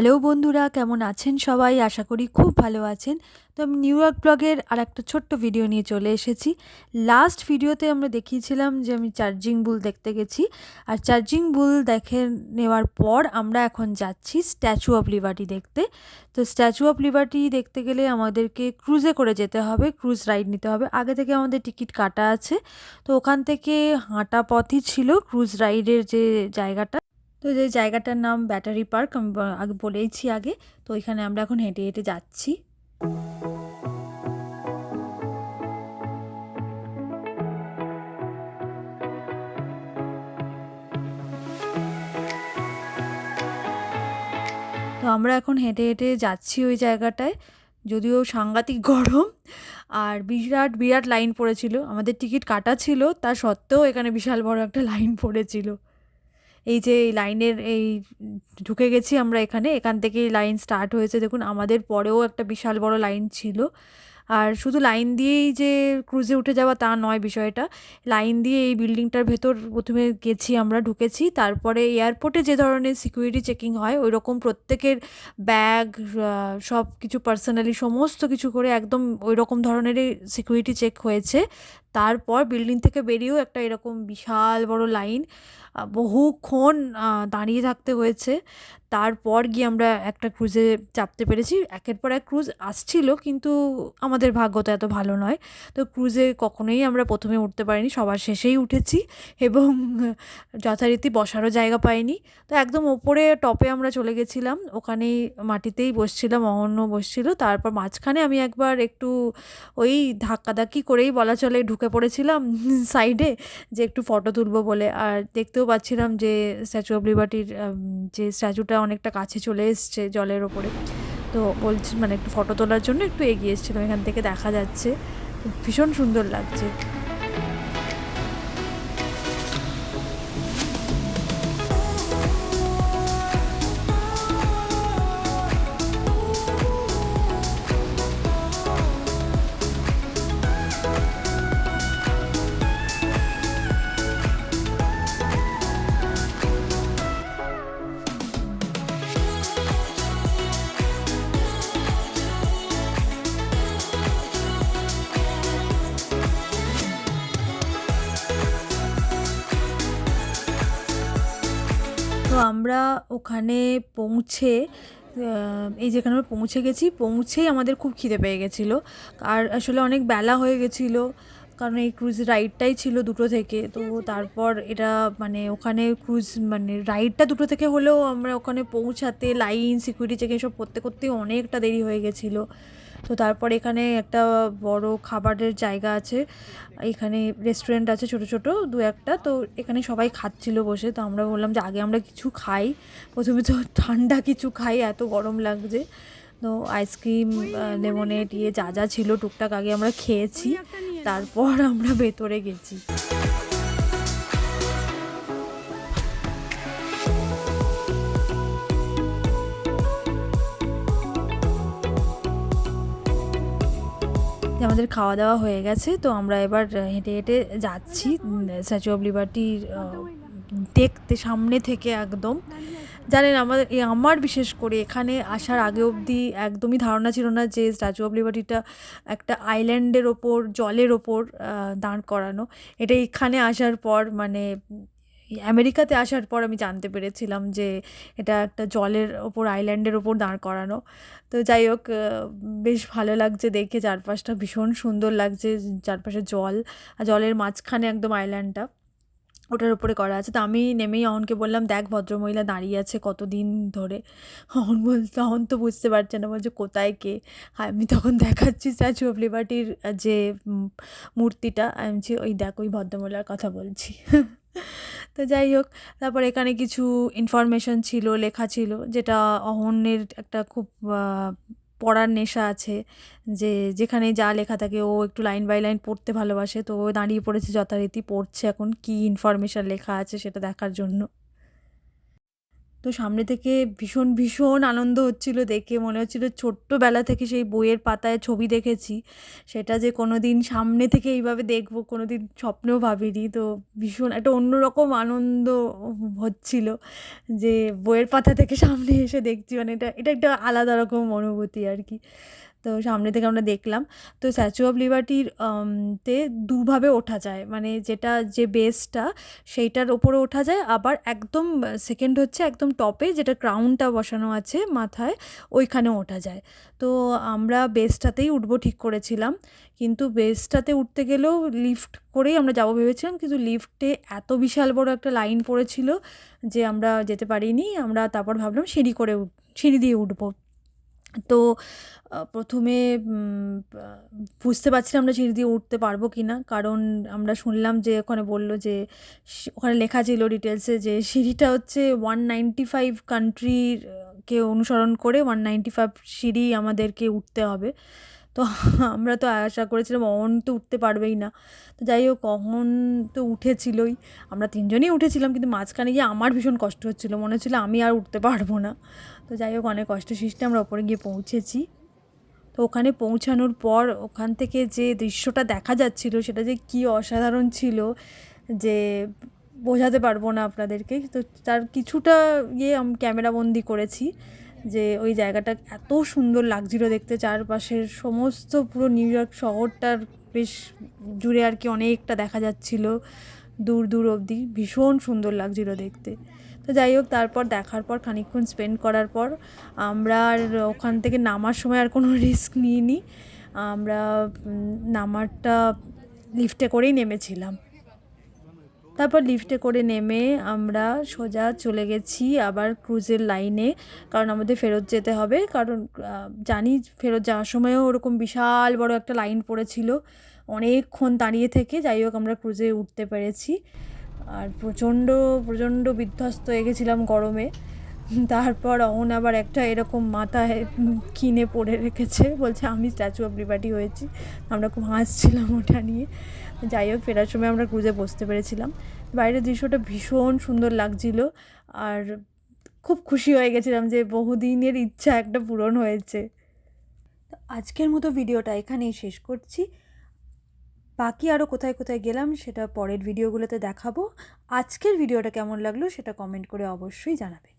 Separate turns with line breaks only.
Hello বন্ধুরা, কেমন আছেন সবাই? আশা করি খুব ভালো আছেন। তো আমি নিউ ইয়র্ক ব্লগের আর একটা ছোট্ট ভিডিও নিয়ে চলে এসেছি। লাস্ট ভিডিওতে আমরা দেখিয়েছিলাম যে আমি চার্জিং বুল দেখতে গেছি। আর চার্জিং বুল দেখে নেওয়ার পর আমরা এখন যাচ্ছি স্ট্যাচু অফ লিবার্টি দেখতে। তো স্ট্যাচু অফ লিবার্টি দেখতে গেলে আমাদেরকে ক্রুজে করে যেতে হবে ক্রুজ রাইড নিতে হবে। আগে থেকে আমাদের টিকিট কাটা আছে। তো ওখান থেকে হাঁটা পথই ছিল ক্রুজ রাইডের যে জায়গাটা। তো যে জায়গাটার নাম ব্যাটারি পার্ক আমি আগে বলেইছি আগে, তো ওইখানে আমরা এখন হেঁটে হেঁটে যাচ্ছি। তো আমরা এখন হেঁটে হেঁটে যাচ্ছি ওই জায়গাটায়, যদিও সাংঘাতিক গরম, আর বিরাট বিরাট লাইন পড়েছিল। আমাদের টিকিট কাটা ছিল তা সত্ত্বেও এখানে বিশাল বড় একটা লাইন পড়েছিল। এই যে লাইনের এই ঢুকে গেছি আমরা এখানে, এখান থেকেই লাইন স্টার্ট হয়েছে। দেখুন, আমাদের পরেও একটা বিশাল বড় লাইন ছিল। আর শুধু লাইন দিয়েই যে ক্রুজে উঠে যাওয়া তা নয় বিষয়টা। লাইন দিয়ে এই বিল্ডিংটার ভেতর প্রথমে গেছি আমরা, ঢুকেছি। তারপরে এয়ারপোর্টে যে ধরনের সিকিউরিটি চেকিং হয় ওই রকম প্রত্যেকের ব্যাগ সব কিছু পার্সোনালি সমস্ত কিছু করে একদম ওই রকম ধরনেরই সিকিউরিটি চেক হয়েছে। তারপর বিল্ডিং থেকে বেরিয়েও একটা এরকম বিশাল বড় লাইন বহুক্ষণ দাঁড়িয়ে থাকতে হয়েছে। তারপর গিয়ে আমরা একটা ক্রুজে চাপতে পেরেছি। একের পর এক ক্রুজ আসছিল কিন্তু আমাদের ভাগ্য তো এত ভালো নয়। তো ক্রুজে কখনোই আমরা প্রথমে উঠতে পারিনি, সবার শেষেই উঠেছি এবং যথারীতি বসারও জায়গা পাইনি। তো একদম ওপরে, টপে আমরা চলে গেছিলাম। ওখানেই মাটিতেই বসছিলাম অহন্য বসছিল। তারপর মাঝখানে আমি একবার একটু ওই ধাক্কাধাক্কি করেই বলা চলে ঢুকে পড়েছিলাম সাইডে যে একটু ফটো তুলবো বলে। আর দেখতেও পাচ্ছিলাম যে স্ট্যাচু অফ লিবার্টির যে স্ট্যাচুটা অনেকটা কাছে চলে এসছে জলের ওপরে। তো বলছি মানে একটু ফটো তোলার জন্য একটু এগিয়ে এসেছিলাম, এখান থেকে দেখা যাচ্ছে। ভীষণ সুন্দর লাগছে। আমরা ওখানে পৌঁছে এই যেখানে আমরা পৌঁছে গেছি, পৌঁছেই আমাদের খুব খিদে পেয়ে গেছিল। আর আসলে অনেক বেলা হয়ে গেছিল, কারণ এই ক্রুজ রাইডটাই ছিল দুটো থেকে। তো তারপর এটা মানে ওখানে ক্রুজ মানে রাইডটা দুটো থেকে হলেও আমরা ওখানে পৌঁছাতে লাইন সিকিউরিটি চেক এসব করতে করতেই অনেকটা দেরি হয়ে গেছিল। তো তারপর এখানে একটা বড় খাবারের জায়গা আছে। এখানে রেস্টুরেন্ট আছে ছোট ছোট, দু একটা। তো এখানে সবাই খাচ্ছিল বসে। তো আমরা বললাম যে আগে আমরা কিছু খাই। প্রথমে তো ঠান্ডা কিছু খাই, এত গরম লাগছে। তো আইসক্রিম লেমনেড ইয়ে যা যা ছিল টুকটাক আগে আমরা খেয়েছি। তারপর আমরা ভেতরে গেছি। আমাদের খাওয়া দাওয়া হয়ে গেছে, তো আমরা এবার হেঁটে হেঁটে যাচ্ছি স্ট্যাচু অফ লিবার্টির দেখতে সামনে থেকে একদম। জানেন আমাদের আমার বিশেষ করে এখানে আসার আগে অবধি একদমই ধারণা ছিল না যে স্ট্যাচু অফ লিবার্টিটা একটা আইল্যান্ডের ওপর, জলের ওপর দাঁড় করানো। এটা এখানে আসার পর মানে আমেরিকাতে আসার পর আমি জানতে পেরেছিলাম যে এটা একটা জলের ওপর, আইল্যান্ডের ওপর দাঁড় করানো। তো যাই হোক বেশ ভালো লাগছে দেখে, চারপাশটা ভীষণ সুন্দর লাগছে, চারপাশে জল। আর জলের মাঝখানে একদম আইল্যান্ডটা, ওটার উপরে করা আছে। তো আমি নেমেই অহনকে বললাম, দেখ, ভদ্রমহিলা দাঁড়িয়ে আছে কতদিন ধরে? অহন বলতে, অহন তো বুঝতে পারছে না। বলছে, কোথায় কে? আর আমি তখন দেখাচ্ছি স্ট্যাচু অফ লিবার্টির যে মূর্তিটা। আমি ওই দেখ, ওই ভদ্রমহিলার কথা বলছি। তো যাই হোক, তারপর এখানে কিছু ইনফরমেশন ছিল, লেখা ছিল, যেটা অহন্যের একটা খুব পড়ার নেশা আছে। যে যেখানে যা লেখা থাকে, ও একটু লাইন বাই লাইন পড়তে ভালোবাসে, তো ও দাঁড়িয়ে পড়েছে যথারীতি, পড়ছে এখন কি ইনফরমেশন লেখা আছে সেটা দেখার জন্য। তো সামনে থেকে ভীষণ ভীষণ আনন্দ হচ্ছিল দেখে। মনে হচ্ছিল ছোট্টবেলা থেকে সেই বইয়ের পাতায় ছবি দেখেছি। সেটা যে কোনো দিন সামনে থেকে এইভাবে দেখব কোনো দিন স্বপ্নেও ভাবিনি। তো ভীষণ একটা অন্যরকম আনন্দ হচ্ছিল যে বইয়ের পাতা থেকে সামনে এসে দেখছি। মানে এটা এটা একটা আলাদা রকম অনুভূতি আর কি। তো সামনে থেকে আমরা দেখলাম। তো স্ট্যাচু অফ লিবার্টির তে দুভাবে ওঠা যায়। মানে যেটা যে বেসটা সেইটার ওপরে ওঠা যায়। আবার একদম সেকেন্ড হচ্ছে একদম টপে যেটা ক্রাউনটা বসানো আছে মাথায় ওইখানেও ওঠা যায়। তো আমরা বেসটাতেই উঠবো ঠিক করেছিলাম। কিন্তু বেসটাতে উঠতে গেলেও লিফট করেই আমরা যাব ভেবেছিলাম। কিন্তু লিফটে এত বিশাল বড় একটা লাইন পড়েছিল যে আমরা যেতে পারিনি। আমরা তারপর ভাবলাম সিঁড়ি করে সিঁড়ি দিয়ে উঠবো। তো প্রথমে বুঝতে পারছিলাম না সিঁড়ি দিয়ে উঠতে পারব কি না। কারণ আমরা শুনলাম যে ওখানে বলল যে ওখানে লেখা ছিল ডিটেলসে যে সিঁড়িটা হচ্ছে ওয়ান নাইনটি ফাইভ কান্ট্রির কে অনুসরণ করে ওয়ান নাইনটি ফাইভ সিঁড়ি আমাদেরকে উঠতে হবে। তো আমরা তো আশা করেছিলাম অহন তো উঠতে পারবেই না। তো যাই হোক অহন তো উঠেছিলই। আমরা তিনজনই উঠেছিলাম, কিন্তু মাঝখানে গিয়ে আমার ভীষণ কষ্ট হচ্ছিল। মনে হচ্ছিল আমি আর উঠতে পারব না। তো যাই হোক, অনেক কষ্ট সৃষ্টি, আমরা ওপরে গিয়ে পৌঁছেছি। তো ওখানে পৌঁছানোর পর ওখান থেকে যে দৃশ্যটা দেখা যাচ্ছিল, সেটা যে কী অসাধারণ ছিল, যে বোঝাতে পারব না আপনাদেরকে। তো তার কিছুটা ইয়ে ক্যামেরাবন্দি করেছি। যে ওই জায়গাটা এত সুন্দর লাগছিল দেখতে, চারপাশের সমস্ত পুরো নিউ ইয়র্ক শহরটার বেশ জুড়ে আর কি অনেকটা দেখা যাচ্ছিল দূর দূর অবধি। ভীষণ সুন্দর লাগছিল দেখতে। তো যাই হোক, তারপর দেখার পর, খানিকক্ষণ স্পেন্ড করার পর, আমরা আর ওখান থেকে নামার সময় আর কোনো রিস্ক নিইনি। আমরা নামারটা লিফটে করেই নেমেছিলাম। তারপর লিফটে করে নেমে আমরা সোজা চলে গেছি আবার ক্রুজের লাইনে, কারণ আমাদের ফেরত যেতে হবে। কারণ জানি ফেরত যাওয়ার সময়ও ওরকম বিশাল বড় একটা লাইন পড়েছিল। অনেকক্ষণ দাঁড়িয়ে থেকে যাই হোক আমরা ক্রুজে উঠতে পেরেছি। আর প্রচণ্ড প্রচণ্ড বিধ্বস্ত হয়ে গেছিলাম গরমে। তারপর অহন আবার একটা এরকম মাথায় কিনে পড়ে রেখেছে, বলছে, আমি স্ট্যাচু অফ লিবার্টি হয়েছি, আমরা খুব হাসছিলাম ওটা নিয়ে। যাই হোক, ফেরার সময় আমরা ক্রুজে বসতে পেরেছিলাম। বাইরের দৃশ্যটা ভীষণ সুন্দর লাগছিল আর খুব খুশি হয়ে গেছিলাম যে বহুদিনের ইচ্ছা একটা পূরণ হয়েছে। আজকের মতো ভিডিওটা এখানেই শেষ করছি। বাকি আরও কোথায় কোথায় গেলাম সেটা পরের ভিডিওগুলোতে দেখাবো। আজকের ভিডিওটা কেমন লাগল সেটা কমেন্ট করে অবশ্যই জানাবে।